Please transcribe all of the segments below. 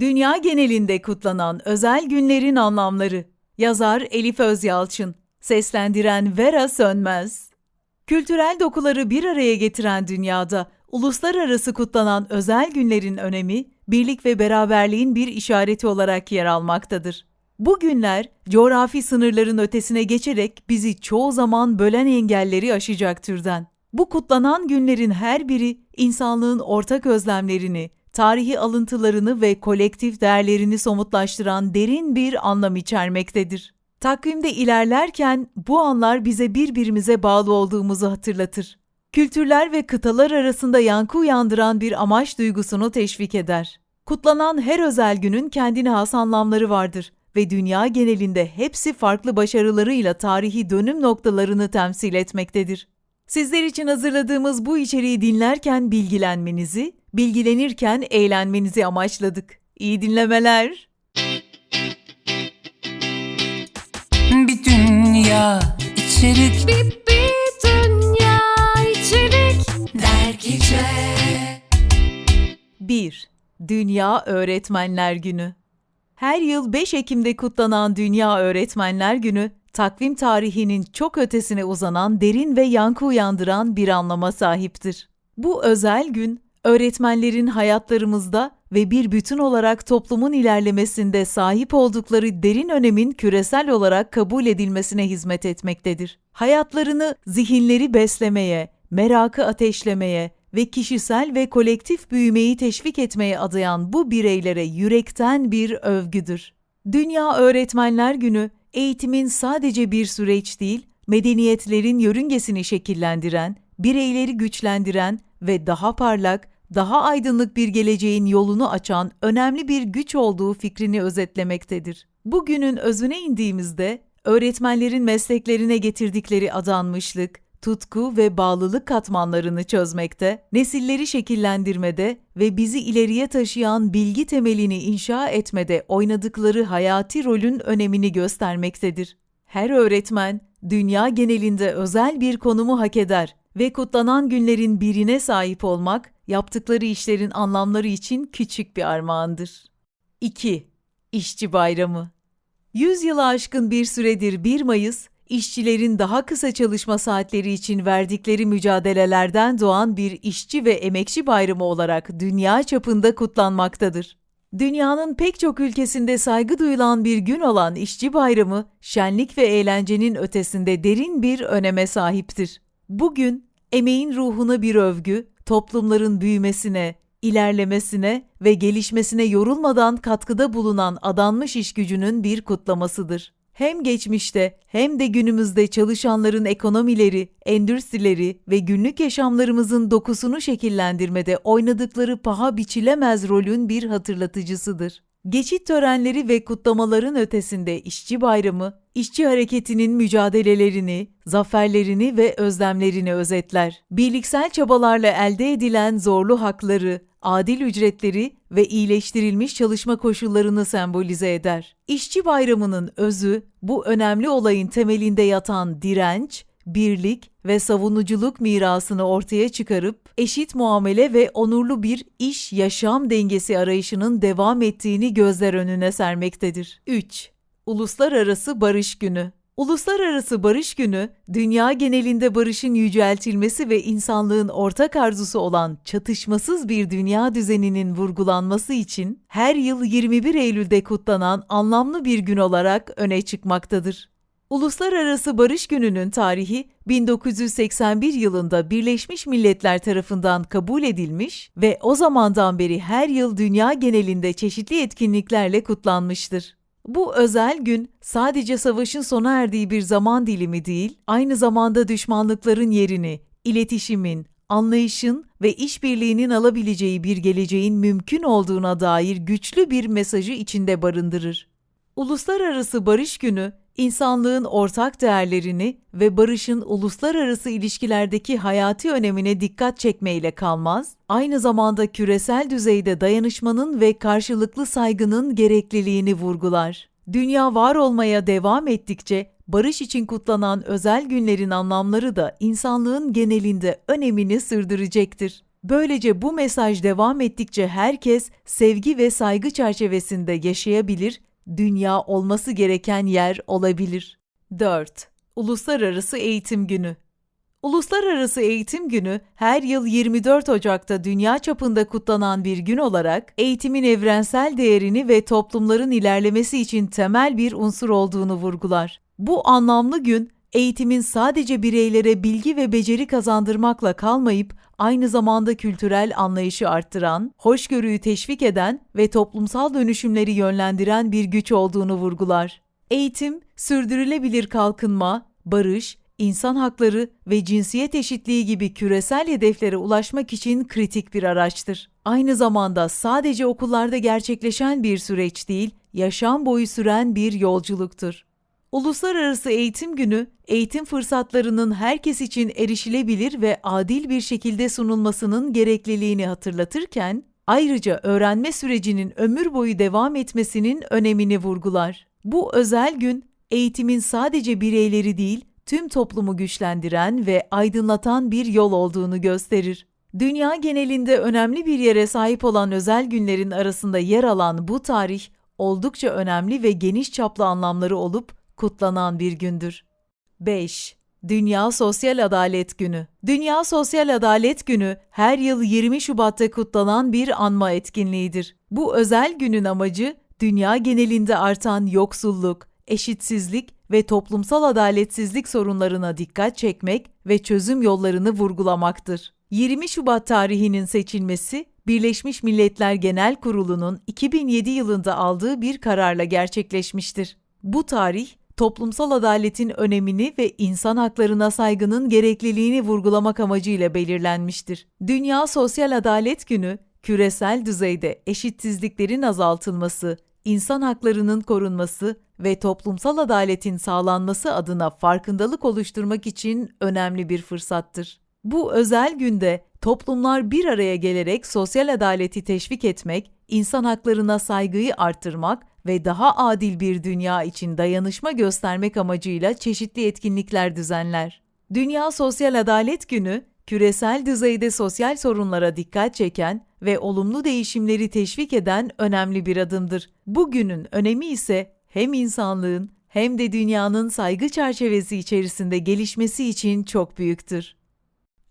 Dünya genelinde kutlanan özel günlerin anlamları. Yazar Elif Özyalçın. Seslendiren Vera Sönmez. Kültürel dokuları bir araya getiren dünyada uluslararası kutlanan özel günlerin önemi, birlik ve beraberliğin bir işareti olarak yer almaktadır. Bu günler coğrafi sınırların ötesine geçerek bizi çoğu zaman bölen engelleri aşacak türden. Bu kutlanan günlerin her biri insanlığın ortak özlemlerini, tarihi alıntılarını ve kolektif değerlerini somutlaştıran derin bir anlam içermektedir. Takvimde ilerlerken bu anlar bize birbirimize bağlı olduğumuzu hatırlatır. Kültürler ve kıtalar arasında yankı uyandıran bir amaç duygusunu teşvik eder. Kutlanan her özel günün kendine has anlamları vardır ve dünya genelinde hepsi farklı başarılarıyla tarihi dönüm noktalarını temsil etmektedir. Sizler için hazırladığımız bu içeriği dinlerken bilgilenmenizi, bilgilenirken eğlenmenizi amaçladık. İyi dinlemeler. Bir dünya içerik Bir, bir dünya içerik dergice 1. Dünya Öğretmenler Günü Her yıl 5 Ekim'de kutlanan Dünya Öğretmenler Günü, takvim tarihinin çok ötesine uzanan derin ve yankı uyandıran bir anlama sahiptir. Bu özel gün, öğretmenlerin hayatlarımızda ve bir bütün olarak toplumun ilerlemesinde sahip oldukları derin önemin küresel olarak kabul edilmesine hizmet etmektedir. Hayatlarını zihinleri beslemeye, merakı ateşlemeye ve kişisel ve kolektif büyümeyi teşvik etmeye adayan bu bireylere yürekten bir övgüdür. Dünya Öğretmenler Günü, eğitimin sadece bir süreç değil, medeniyetlerin yörüngesini şekillendiren, bireyleri güçlendiren ve daha parlak, daha aydınlık bir geleceğin yolunu açan önemli bir güç olduğu fikrini özetlemektedir. Bugünün özüne indiğimizde, öğretmenlerin mesleklerine getirdikleri adanmışlık, tutku ve bağlılık katmanlarını çözmekte, nesilleri şekillendirmede ve bizi ileriye taşıyan bilgi temelini inşa etmede oynadıkları hayati rolün önemini göstermektedir. Her öğretmen, dünya genelinde özel bir konumu hak eder ve kutlanan günlerin birine sahip olmak, yaptıkları işlerin anlamları için küçük bir armağandır. 2. İşçi Bayramı 100 yılı aşkın bir süredir 1 Mayıs, işçilerin daha kısa çalışma saatleri için verdikleri mücadelelerden doğan bir işçi ve emekçi bayramı olarak dünya çapında kutlanmaktadır. Dünyanın pek çok ülkesinde saygı duyulan bir gün olan İşçi Bayramı, şenlik ve eğlencenin ötesinde derin bir öneme sahiptir. Bugün emeğin ruhuna bir övgü, toplumların büyümesine, ilerlemesine ve gelişmesine yorulmadan katkıda bulunan adanmış iş gücünün bir kutlamasıdır. Hem geçmişte hem de günümüzde çalışanların ekonomileri, endüstrileri ve günlük yaşamlarımızın dokusunu şekillendirmede oynadıkları paha biçilemez rolün bir hatırlatıcısıdır. Geçit törenleri ve kutlamaların ötesinde işçi bayramı, işçi hareketinin mücadelelerini, zaferlerini ve özlemlerini özetler. Birliksel çabalarla elde edilen zorlu hakları, adil ücretleri ve iyileştirilmiş çalışma koşullarını sembolize eder. İşçi bayramının özü, bu önemli olayın temelinde yatan direnç, birlik ve savunuculuk mirasını ortaya çıkarıp eşit muamele ve onurlu bir iş-yaşam dengesi arayışının devam ettiğini gözler önüne sermektedir. 3. Uluslararası Barış Günü Uluslararası Barış Günü, dünya genelinde barışın yüceltilmesi ve insanlığın ortak arzusu olan çatışmasız bir dünya düzeninin vurgulanması için her yıl 21 Eylül'de kutlanan anlamlı bir gün olarak öne çıkmaktadır. Uluslararası Barış Günü'nün tarihi 1981 yılında Birleşmiş Milletler tarafından kabul edilmiş ve o zamandan beri her yıl dünya genelinde çeşitli etkinliklerle kutlanmıştır. Bu özel gün sadece savaşın sona erdiği bir zaman dilimi değil, aynı zamanda düşmanlıkların yerini, iletişimin, anlayışın ve işbirliğinin alabileceği bir geleceğin mümkün olduğuna dair güçlü bir mesajı içinde barındırır. Uluslararası Barış Günü, insanlığın ortak değerlerini ve barışın uluslararası ilişkilerdeki hayati önemine dikkat çekmeyle kalmaz, aynı zamanda küresel düzeyde dayanışmanın ve karşılıklı saygının gerekliliğini vurgular. Dünya var olmaya devam ettikçe barış için kutlanan özel günlerin anlamları da insanlığın genelinde önemini sürdürecektir. Böylece bu mesaj devam ettikçe herkes sevgi ve saygı çerçevesinde yaşayabilir, dünya olması gereken yer olabilir. 4. Uluslararası Eğitim Günü Uluslararası Eğitim Günü her yıl 24 Ocak'ta dünya çapında kutlanan bir gün olarak eğitimin evrensel değerini ve toplumların ilerlemesi için temel bir unsur olduğunu vurgular. Bu anlamlı gün eğitimin sadece bireylere bilgi ve beceri kazandırmakla kalmayıp aynı zamanda kültürel anlayışı arttıran, hoşgörüyü teşvik eden ve toplumsal dönüşümleri yönlendiren bir güç olduğunu vurgular. Eğitim, sürdürülebilir kalkınma, barış, insan hakları ve cinsiyet eşitliği gibi küresel hedeflere ulaşmak için kritik bir araçtır. Aynı zamanda sadece okullarda gerçekleşen bir süreç değil, yaşam boyu süren bir yolculuktur. Uluslararası Eğitim Günü, eğitim fırsatlarının herkes için erişilebilir ve adil bir şekilde sunulmasının gerekliliğini hatırlatırken, ayrıca öğrenme sürecinin ömür boyu devam etmesinin önemini vurgular. Bu özel gün, eğitimin sadece bireyleri değil, tüm toplumu güçlendiren ve aydınlatan bir yol olduğunu gösterir. Dünya genelinde önemli bir yere sahip olan özel günlerin arasında yer alan bu tarih, oldukça önemli ve geniş çaplı anlamları olup kutlanan bir gündür. 5. Dünya Sosyal Adalet Günü Dünya Sosyal Adalet Günü her yıl 20 Şubat'ta kutlanan bir anma etkinliğidir. Bu özel günün amacı dünya genelinde artan yoksulluk, eşitsizlik ve toplumsal adaletsizlik sorunlarına dikkat çekmek ve çözüm yollarını vurgulamaktır. 20 Şubat tarihinin seçilmesi Birleşmiş Milletler Genel Kurulu'nun 2007 yılında aldığı bir kararla gerçekleşmiştir. Bu tarih toplumsal adaletin önemini ve insan haklarına saygının gerekliliğini vurgulamak amacıyla belirlenmiştir. Dünya Sosyal Adalet Günü, küresel düzeyde eşitsizliklerin azaltılması, insan haklarının korunması ve toplumsal adaletin sağlanması adına farkındalık oluşturmak için önemli bir fırsattır. Bu özel günde toplumlar bir araya gelerek sosyal adaleti teşvik etmek, insan haklarına saygıyı arttırmak ve daha adil bir dünya için dayanışma göstermek amacıyla çeşitli etkinlikler düzenler. Dünya Sosyal Adalet Günü, küresel düzeyde sosyal sorunlara dikkat çeken ve olumlu değişimleri teşvik eden önemli bir adımdır. Bu günün önemi ise hem insanlığın hem de dünyanın saygı çerçevesi içerisinde gelişmesi için çok büyüktür.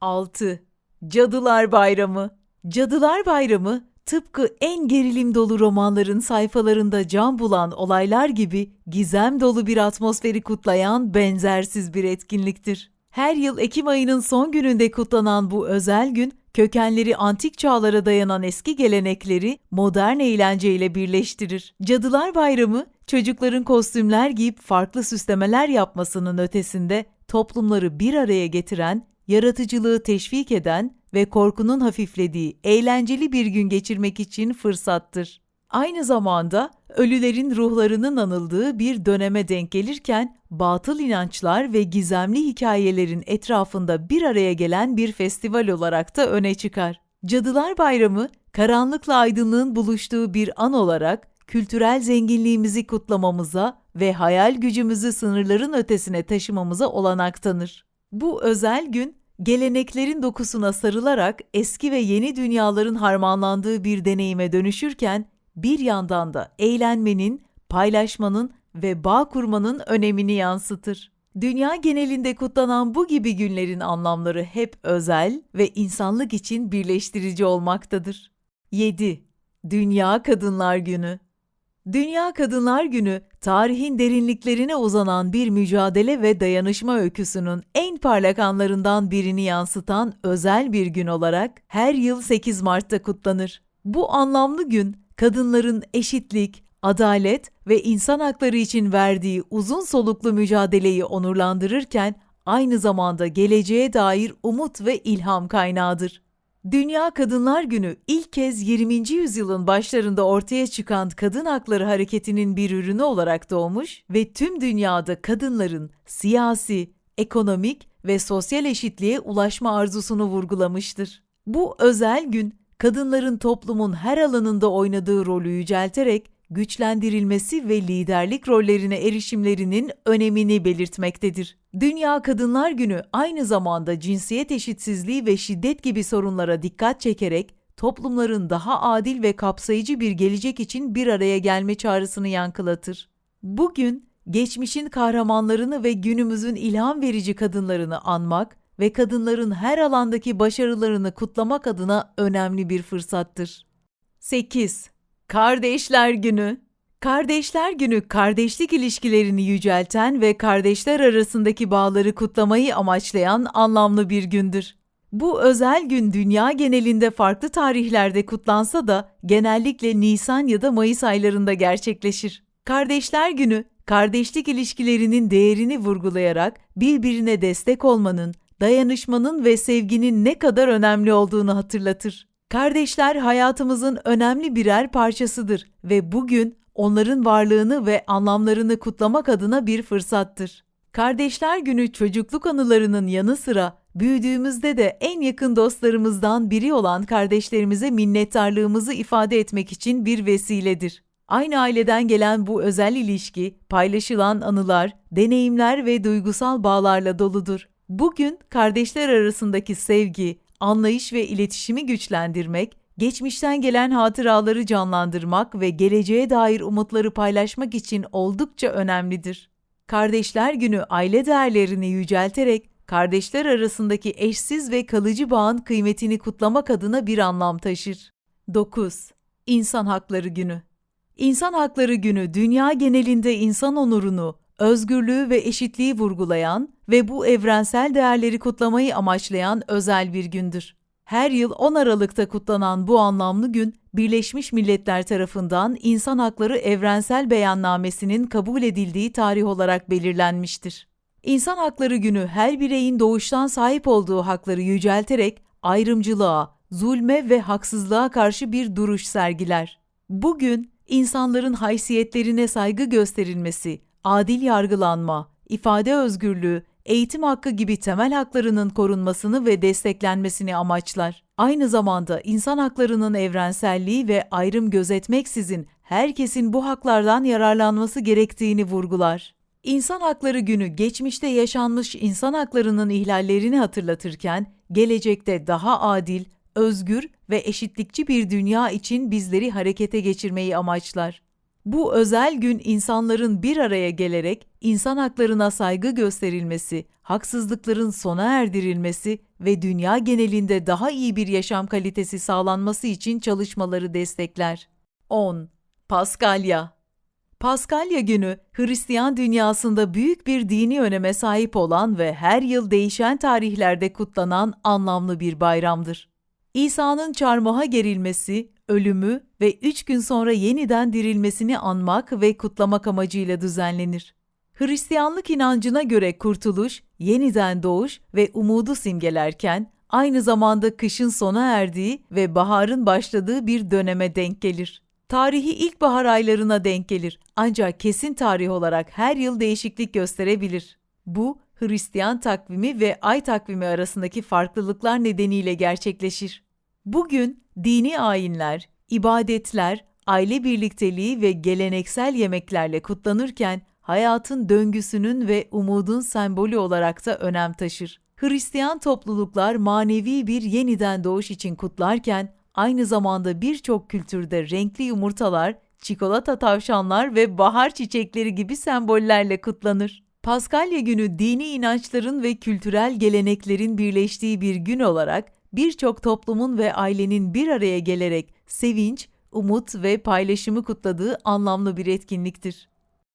6. Cadılar Bayramı Cadılar Bayramı tıpkı en gerilim dolu romanların sayfalarında can bulan olaylar gibi gizem dolu bir atmosferi kutlayan benzersiz bir etkinliktir. Her yıl Ekim ayının son gününde kutlanan bu özel gün, kökenleri antik çağlara dayanan eski gelenekleri modern eğlenceyle birleştirir. Cadılar Bayramı, çocukların kostümler giyip farklı süslemeler yapmasının ötesinde toplumları bir araya getiren, yaratıcılığı teşvik eden ve korkunun hafiflediği eğlenceli bir gün geçirmek için fırsattır. Aynı zamanda ölülerin ruhlarının anıldığı bir döneme denk gelirken batıl inançlar ve gizemli hikayelerin etrafında bir araya gelen bir festival olarak da öne çıkar. Cadılar Bayramı, karanlıkla aydınlığın buluştuğu bir an olarak kültürel zenginliğimizi kutlamamıza ve hayal gücümüzü sınırların ötesine taşımamıza olanak tanır. Bu özel gün geleneklerin dokusuna sarılarak eski ve yeni dünyaların harmanlandığı bir deneyime dönüşürken bir yandan da eğlenmenin, paylaşmanın ve bağ kurmanın önemini yansıtır. Dünya genelinde kutlanan bu gibi günlerin anlamları hep özel ve insanlık için birleştirici olmaktadır. 7. Dünya Kadınlar Günü Dünya Kadınlar Günü, tarihin derinliklerine uzanan bir mücadele ve dayanışma öyküsünün en parlak anlarından birini yansıtan özel bir gün olarak her yıl 8 Mart'ta kutlanır. Bu anlamlı gün, kadınların eşitlik, adalet ve insan hakları için verdiği uzun soluklu mücadeleyi onurlandırırken aynı zamanda geleceğe dair umut ve ilham kaynağıdır. Dünya Kadınlar Günü ilk kez 20. yüzyılın başlarında ortaya çıkan kadın hakları hareketinin bir ürünü olarak doğmuş ve tüm dünyada kadınların siyasi, ekonomik ve sosyal eşitliğe ulaşma arzusunu vurgulamıştır. Bu özel gün kadınların toplumun her alanında oynadığı rolü yücelterek güçlendirilmesi ve liderlik rollerine erişimlerinin önemini belirtmektedir. Dünya Kadınlar Günü aynı zamanda cinsiyet eşitsizliği ve şiddet gibi sorunlara dikkat çekerek toplumların daha adil ve kapsayıcı bir gelecek için bir araya gelme çağrısını yankılatır. Bugün geçmişin kahramanlarını ve günümüzün ilham verici kadınlarını anmak ve kadınların her alandaki başarılarını kutlamak adına önemli bir fırsattır. 8. Kardeşler Günü Kardeşler Günü, kardeşlik ilişkilerini yücelten ve kardeşler arasındaki bağları kutlamayı amaçlayan anlamlı bir gündür. Bu özel gün dünya genelinde farklı tarihlerde kutlansa da genellikle Nisan ya da Mayıs aylarında gerçekleşir. Kardeşler Günü, kardeşlik ilişkilerinin değerini vurgulayarak birbirine destek olmanın, dayanışmanın ve sevginin ne kadar önemli olduğunu hatırlatır. Kardeşler hayatımızın önemli birer parçasıdır ve bugün onların varlığını ve anlamlarını kutlamak adına bir fırsattır. Kardeşler Günü çocukluk anılarının yanı sıra büyüdüğümüzde de en yakın dostlarımızdan biri olan kardeşlerimize minnettarlığımızı ifade etmek için bir vesiledir. Aynı aileden gelen bu özel ilişki, paylaşılan anılar, deneyimler ve duygusal bağlarla doludur. Bugün kardeşler arasındaki sevgi, anlayış ve iletişimi güçlendirmek, geçmişten gelen hatıraları canlandırmak ve geleceğe dair umutları paylaşmak için oldukça önemlidir. Kardeşler Günü aile değerlerini yücelterek kardeşler arasındaki eşsiz ve kalıcı bağın kıymetini kutlamak adına bir anlam taşır. 9. İnsan Hakları Günü İnsan Hakları Günü dünya genelinde insan onurunu, özgürlüğü ve eşitliği vurgulayan ve bu evrensel değerleri kutlamayı amaçlayan özel bir gündür. Her yıl 10 Aralık'ta kutlanan bu anlamlı gün, Birleşmiş Milletler tarafından İnsan Hakları Evrensel Beyannamesi'nin kabul edildiği tarih olarak belirlenmiştir. İnsan Hakları Günü her bireyin doğuştan sahip olduğu hakları yücelterek ayrımcılığa, zulme ve haksızlığa karşı bir duruş sergiler. Bugün insanların haysiyetlerine saygı gösterilmesi, adil yargılanma, ifade özgürlüğü, eğitim hakkı gibi temel haklarının korunmasını ve desteklenmesini amaçlar. Aynı zamanda insan haklarının evrenselliği ve ayrım gözetmeksizin herkesin bu haklardan yararlanması gerektiğini vurgular. İnsan Hakları Günü geçmişte yaşanmış insan haklarının ihlallerini hatırlatırken gelecekte daha adil, özgür ve eşitlikçi bir dünya için bizleri harekete geçirmeyi amaçlar. Bu özel gün insanların bir araya gelerek insan haklarına saygı gösterilmesi, haksızlıkların sona erdirilmesi ve dünya genelinde daha iyi bir yaşam kalitesi sağlanması için çalışmaları destekler. 10. Paskalya Paskalya günü Hristiyan dünyasında büyük bir dini öneme sahip olan ve her yıl değişen tarihlerde kutlanan anlamlı bir bayramdır. İsa'nın çarmıha gerilmesi, ölümü ve üç gün sonra yeniden dirilmesini anmak ve kutlamak amacıyla düzenlenir. Hristiyanlık inancına göre kurtuluş, yeniden doğuş ve umudu simgelerken, aynı zamanda kışın sona erdiği ve baharın başladığı bir döneme denk gelir. Tarihi ilkbahar aylarına denk gelir ancak kesin tarih olarak her yıl değişiklik gösterebilir. Bu, Hristiyan takvimi ve ay takvimi arasındaki farklılıklar nedeniyle gerçekleşir. Bugün dini ayinler, ibadetler, aile birlikteliği ve geleneksel yemeklerle kutlanırken hayatın döngüsünün ve umudun sembolü olarak da önem taşır. Hristiyan topluluklar manevi bir yeniden doğuş için kutlarken aynı zamanda birçok kültürde renkli yumurtalar, çikolata tavşanlar ve bahar çiçekleri gibi sembollerle kutlanır. Paskalya günü dini inançların ve kültürel geleneklerin birleştiği bir gün olarak birçok toplumun ve ailenin bir araya gelerek sevinç, umut ve paylaşımı kutladığı anlamlı bir etkinliktir.